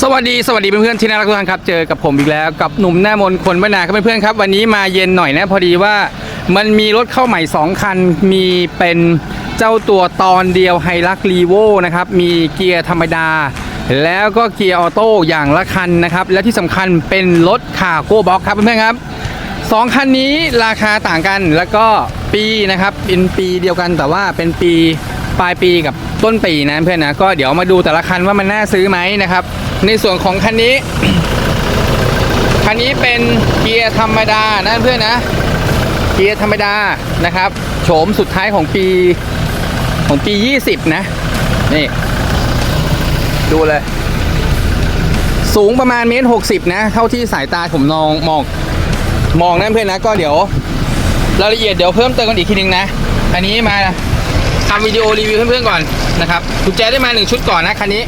สวัสดีสวัสดีเพื่อนๆที่น่ารักทุกท่านครับเจอกับผมอีกแล้วกับหนุ่มหน้ามนคนบ้านนาครับเพื่อนๆครับ วันนี้มาเย็นหน่อยนะพอดีว่ามันมีรถเข้าใหม่ 2 คัน มีเป็นเจ้าตัวตอนเดียวไฮลักรีโวนะครับ มีเกียร์ธรรมดา แล้วก็เกียร์ออโต้อย่างละคันนะครับ และที่สำคัญเป็นรถคาโก้บ็อกครับเพื่อนๆครับสองคันนี้ราคาต่างกันแล้วก็ปีนะครับเป็นปีเดียวกันแต่ว่าเป็นปีปลายปีกับต้นปีนะเพื่อนนะก็เดี๋ยวมาดูแต่ละคันว่ามันน่าซื้อไหมนะครับ ในส่วนของคันนี้ คันนี้เป็นเกียร์ธรรมดานะเพื่อนนะ เกียร์ธรรมดานะครับ โฉมสุดท้ายของปีของปี 20 นะ นี่ ดูเลย สูงประมาณเมตรหกสิบนะ เท่าที่สายตาผมมองมองมองนะเพื่อนนะ ก็เดี๋ยวรายละเอียดเดี๋ยวเพิ่มเติมกันอีกทีนึงนะ อันนี้มาทำวิดีโอรีวิวเพื่อนๆก่อนนะครับกุญแจได้มาหนึ่งชุดก่อนนะคันนี้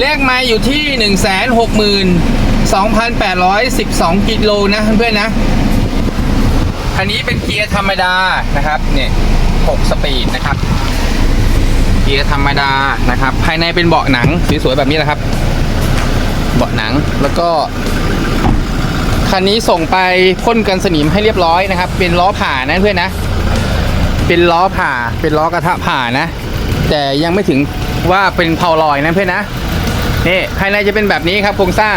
เลขมาอยู่ที่ 1 6 2 8 1 2 กิโลนะเพื่อนๆนะคันนี้เป็นเกียร์ธรรมดานะครับเนี่ย6สปีดนะครับ เกียร์ธรรมดานะครับ ภายในเป็นเบาะหนังสวยๆแบบนี้แหละครับ เบาะหนังแล้วก็คันนี้ส่งไปพ่นกันสนิมให้เรียบร้อยนะครับ เป็นล้อผ่านะเพื่อนนะ เป็นล้อผ่าเป็นล้อกระทะผ่านะ แต่ยังไม่ถึงว่าเป็นเพาลอยนะเพื่อนนะ นี่ภายในจะเป็นแบบนี้ครับโครงสร้าง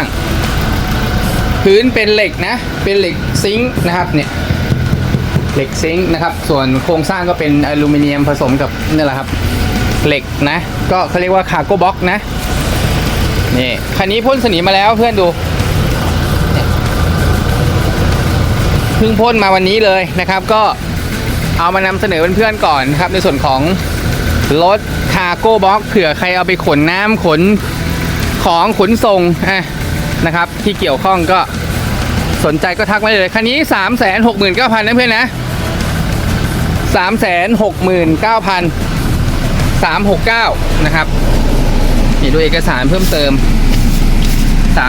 พื้นเป็นเหล็กนะ เป็นเหล็กซิงค์นะครับเนี่ยเหล็กซิงค์นะครับ ส่วนโครงสร้างก็เป็นอลูมิเนียมผสมกับนี่แหละครับเหล็กนะ ก็เขาเรียกว่าคาร์โก้บ็อกนะนี่คันนี้พ่นสนิมมาแล้วเพื่อนดูเพิ่งพ่นมาวันนี้เลยนะครับ ก็เอามานำเสนอเพื่อนๆก่อนนครับ ในส่วนของรถคาร์โก้บ็อกเผื่อใครเอาไปขนน้ำขน ของขนส่งนะครับ ที่เกี่ยวข้องก็สนใจก็ทักมาเลยคันนี้ 3 6 9 0 0 0นะเพื่อนนะ 3 6 9 0 0 369 นะครับนี่ดูเอกสารเพิ่มเติม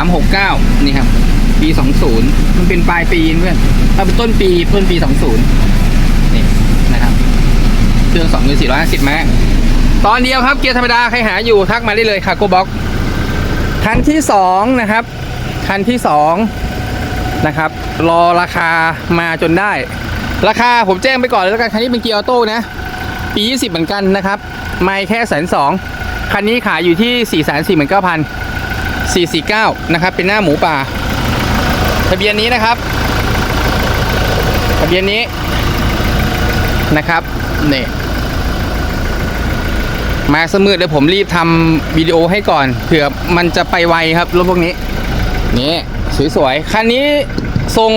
369 นี่ครับ ปี 20 มันเป็นปลายปีเพื่อนถ้าเป็นต้นปีต้นปี 20 นี่นะครับ เครื่อง 2 450แม็กตอนเดียวครับเกียร์ธรรมดา ใครหาอยู่ทักมาได้เลยคาโกบ็อก คันที่2นะครับ คันที่2นะครับรอราคามาจนได้ ราคาผมแจ้งไปก่อนเลยแล้วกันคันนี้เป็นเกียร์ออโต้นะปี20เหมือนกันนะครับ ไม่แค่แสนสองคันนี้ขายอยู่ที่4 4 9 0 0 0 449นะครับ เป็นหน้าหมูป่า ทะเบียนนี้นะครับ ทะเบียนนี้นะครับนี่ มาสมืดเลยผมรีบทำวิดีโอให้ก่อนเผื่อมันจะไปไวครับรถพวกนี้ นี่สวยๆคันนี้ทรง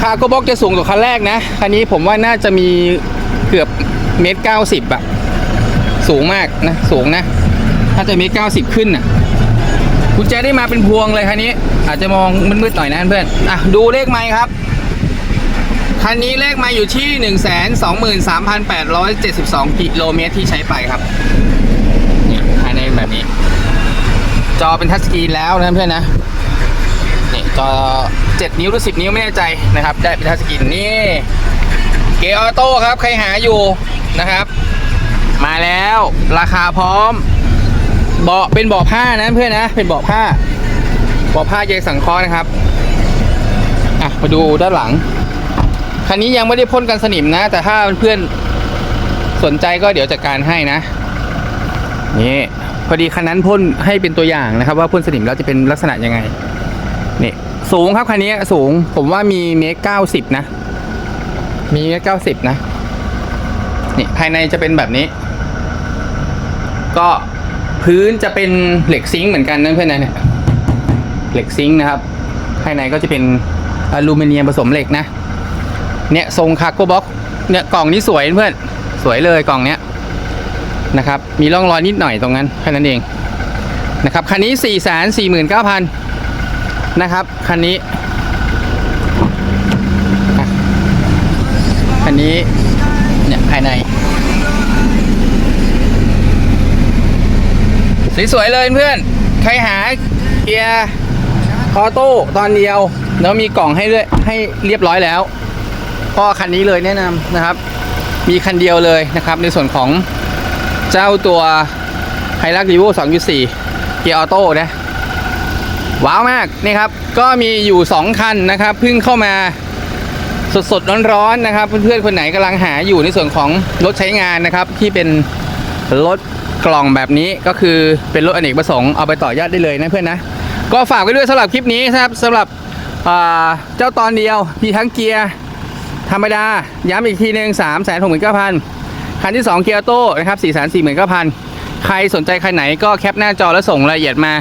คาร์โกบ็อกจะสูงกว่าคันแรกนะ คันนี้ผมว่าน่าจะมีเกือบเมตรเก้าสิบอะสูงมากนะ สูงนะถ้าจะเมตรเก้าสิบขึ้นอะกุญแจได้มาเป็นพวงเลยคันนี้ อาจจะมองมืดๆหน่อยนะเพื่อนอะดูเลขไม้ครับ คันนี้เลขมาอยู่ที่ 1 2 3 8 7 2 กิโลเมตรที่ใช้ไปครับเนี่ยภายในเป็นแบบนี้ จอเป็นทัชสกรีนแล้วนะเพื่อนนะนี่จอ 7 นิ้วหรือ 10 นิ้วไม่แน่ใจนะครับ ได้เป็นทัชสกรีนนี่ เกียร์ออโต้ครับ ใครหาอยู่นะครับ มาแล้วราคาพร้อม เบาะเป็นเบาะผ้านะเพื่อนนะ เป็นเบาะผ้าเบาะผ้าเยสังเคราะห์นะครับ อะ มาดูด้านหลัง คันนี้ยังไม่ได้พ่นกันสนิมนะ แต่ถ้าเพื่อนสนใจก็เดี๋ยวจัดการให้นะ นี่พอดีคันนั้นพ่นให้เป็นตัวอย่างนะครับ ว่าพ่นสนิมแล้วจะเป็นลักษณะยังไงนี่สูงครับคันนี้สูงผมว่ามีเมตรเก้าสิบนะ มีเมตรเก้าสิบนะนี่ภายในจะเป็นแบบนี้ ก็พื้นจะเป็นเหล็กซิงค์เหมือนกันนะเพื่อนนะเนี่ยเหล็กซิงค์นะครับ ภายในก็จะเป็นอลูมิเนียมผสมเหล็กนะ เนี่ยทรงคาร์โกบ็อกเนี่ยกล่องนี้สวยเพื่อนสวยเลยกล่องเนี้ยนะครับ มีร่องรอยนิดหน่อยตรงนั้นแค่นั้นเองนะครับคันนี้4 4 9 0 0 0นะครับคันนี้คันนี้เนี่ยภายใน สวยๆเลยเพื่อน ใครหาเกียร์ออโต้ตอนเดียว แล้วมีกล่องให้ด้วยให้เรียบร้อยแล้ว ก็คันนี้เลยแนะนำนะครับ มีคันเดียวเลยนะครับ ในส่วนของเจ้าตัวไฮรักรีโว2.4 เกียร์ออโต้นะว้าวมากนี่ครับ ก็มีอยู่ 2 คันนะครับเพิ่งเข้ามาสดๆร้อนๆนะครับ เพื่อนๆคนไหนกำลังหาอยู่ในส่วนของรถใช้งานนะครับ ที่เป็นรถกล่องแบบนี้ก็คือเป็นรถอเนกประสงค์เอาไปต่อยอดได้เลยนะเพื่อนนะ ก็ฝากไว้ด้วยสำหรับคลิปนี้นะครับสำหรับเจ้าตอนเดียวมีทั้งเกียร์ ธรรมดา ย้ำอีกทีหนึ่งสามแสนหกหมื่นเก้าพันคันที่2เกียร์โต้นะครับสี่แสนสี่หมื่นเก้าพันใครสนใจใครไหนก็แคปหน้าจอแล้วส่งรายละเอียดมา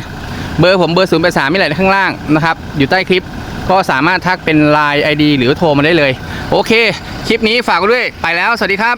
เบอร์ผมเบอร์ศูนย์แปดสามไม่ไหลข้างล่างนะครับ อยู่ใต้คลิปก็สามารถทักเป็น Line ID หรือโทรมาได้เลย โอเค คลิปนี้ฝากไว้ด้วยไปแล้ว สวัสดีครับ